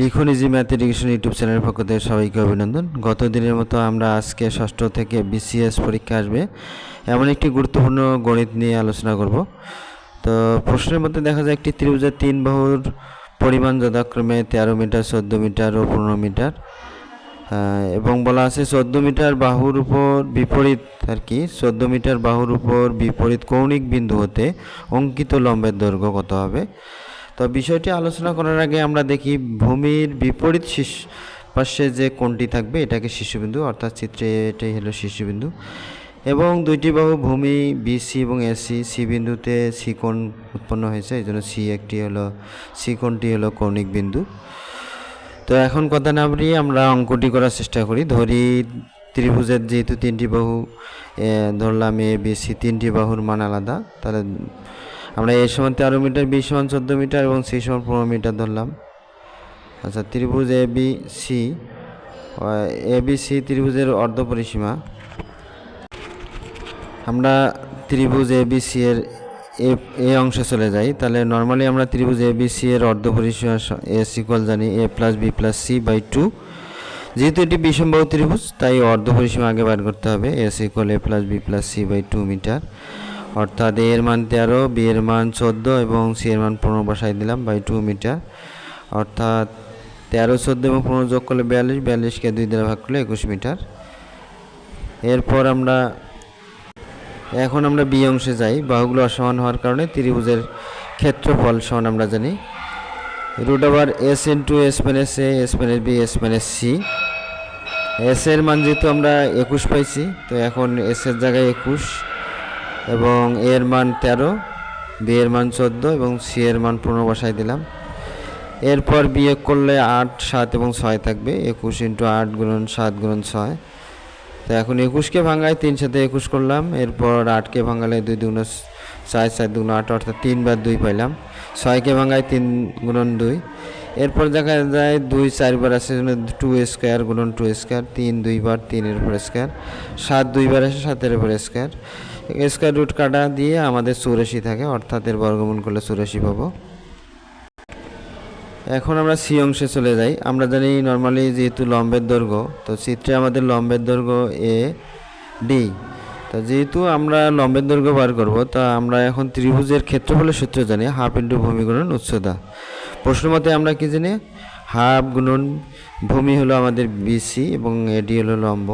লিখুন easy math education YouTube চ্যানেলের পক্ষ থেকে সবাইকে অভিনন্দন। গত দিনের মতো আমরা আজকে ষষ্ঠ থেকে বিসিএস পরীক্ষা আসবে। এমন একটি গুরুত্বপূর্ণ গণিত নিয়ে আলোচনা করব। তো প্রশ্নের মধ্যে দেখা যায় একটি ত্রিভুজের তিন বাহুর পরিমাণ যথাক্রমে তেরো মিটার, চোদ্দ মিটার ও পনেরো মিটার। এবং বলা আছে চোদ্দ মিটার বাহুর উপর বিপরীত আর কি, চোদ্দ মিটার বাহুর উপর বিপরীত কৌণিক বিন্দু হতে অঙ্কিত লম্বের দৈর্ঘ্য কত হবে? তো বিষয়টি আলোচনা করার আগে আমরা দেখি ভূমির বিপরীত শীর্ষ পাশে যে কোণটি থাকবে, এটাকে শীর্ষবিন্দু অর্থাৎ চিত্রে এটাই হলো শীর্ষবিন্দু। এবং দুইটি বাহু ভূমি বিসি এবং এসি সি বিন্দুতে সি কোণ উৎপন্ন হয়েছে, এই জন্য সি একটি হলো সি কোণটি হলো কৌণিক বিন্দু। তো এখন কথা না বাড়িয়ে আমরা অঙ্কটি করার চেষ্টা করি। ধরি ত্রিভুজের যেহেতু তিনটি বাহু ধরলাম এ বি সি তিনটি বাহুর মান আলাদা, তাহলে আমরা এ সমান তেরো মিটার, বি সমান চোদ্দ মিটার এবং সি সমান পনেরো মিটার ধরলাম। আচ্ছা ত্রিভুজ A, B, C. A, B, C ত্রিভুজের অর্ধ পরিসীমা। আমরা ত্রিভুজ এ, বি, সি এর এ অংশে চলে যাই। তাহলে নর্মালি আমরা ত্রিভুজ এ, বি, সি এর অর্ধ পরিসীমা এ সিকল জানি, A plus B plus C by two যেহেতু এটি বিষমবাহু ত্রিভুজ, তাই অর্ধ পরিসীমা আগে বার করতে হবে। S equal A plus B plus C by two metre অর্থাৎ এর মান তেরো, বি এর মান চোদ্দ এবং সি এর মান পনেরো বসাই দিলাম বাই টু মিটার অর্থাৎ তেরো, চোদ্দ এবং পনেরো যোগ করলে বিয়াল্লিশ, বিয়াল্লিশকে দুই দ্বারা ভাগ করলে একুশ মিটার এরপর আমরা, এখন আমরা বি অংশে যাই, বাহুগুলো অসমান হওয়ার কারণে ত্রিভুজের ক্ষেত্রফল সমান আমরা জানি। Root over S into S minus A S minus B S minus C S এর মান যেহেতু আমরা একুশ পাইছি, তো এখন এস এর জায়গায় একুশ। এবং এর মান তেরো, বি এর মান চোদ্দ এবং সি এর মান পনেরো বসাই দিলাম। এরপর বিয়োগ করলে আট, সাত এবং ছয় থাকবে, একুশ ইন্টু আট গুণন সাত গুণন ছয়। তো এখন একুশকে ভাঙায় তিন সাথে একুশ করলাম, এরপর আটকে ভাঙালে দুই দুগুণ চার চার দুগুণ আট, অর্থাৎ তিনবার দুই পাইলাম। ছয়কে ভাঙায় তিন গুণন দুই। এরপর দেখা যায় দুই, চারবার আসে টু স্কোয়ার গুণন টু স্কোয়ার তিন দুইবার তিনের উপর স্কোয়ার সাত দুইবার আসে সাতের উপর স্কোয়ার স্কোয়ার রুট কাটা দিয়ে আমাদের চুরাশি থাকে, অর্থাৎ এর বর্গমূল করলে চুরাশি পাবো। এখন আমরা সি অংশে চলে যাই। আমরা জানি নর্মালি যেহেতু লম্বের দৈর্ঘ্য, তো চিত্রে আমাদের লম্বের দৈর্ঘ্য এ ডি তো যেহেতু আমরা লম্বের দৈর্ঘ্য বার করব, তা আমরা এখন ত্রিভুজের ক্ষেত্রফলের সূত্র জানি, হাফ ইন্টু ভূমি গুণন উচ্চতা। প্রশ্ন মতে আমরা কি জানি? হাফ গুণন ভূমি হলো আমাদের বিসি এবং এডি হলো লম্ব।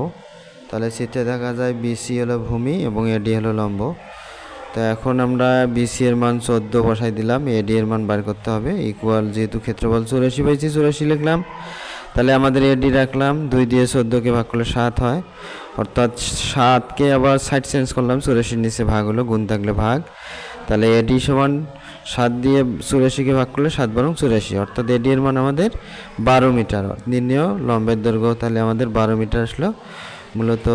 তাহলে চিত্রে দেখা যায় বিসি হলো ভূমি এবং এডি হলো লম্ব। তো এখন আমরা বিসি এর মান চোদ্দ বসাই দিলাম এডি এর মান বার করতে হবে। ইকুয়াল যেহেতু ক্ষেত্রফল চুরাশি পাইছি, চুরাশি লিখলাম। তাহলে আমাদের এডি রাখলাম, দুই দিয়ে চোদ্দোকে ভাগ করলে সাত হয়। অর্থাৎ সাতকে আবার সাইড চেঞ্জ করলাম, চুরাশির নিচে ভাগ হলো, গুণ থাকলে ভাগ। তাহলে এডি সমান সাত দিয়ে চুরাশিকে ভাগ করলে সাত বরং চুরাশি। অর্থাৎ এডি এর মান আমাদের বারো মিটার। নির্ণয় লম্বের দৈর্ঘ্য, তাহলে আমাদের বারো মিটার আসলো। মূলত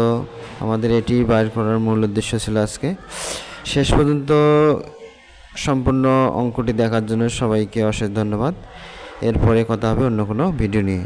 আমাদের এটি বাইর করার মূল উদ্দেশ্য ছিল আজকে। শেষ পর্যন্ত সম্পূর্ণ অঙ্কটি দেখার জন্য সবাইকে অশেষ ধন্যবাদ। এরপরে কথা হবে অন্য কোনো ভিডিও নিয়ে।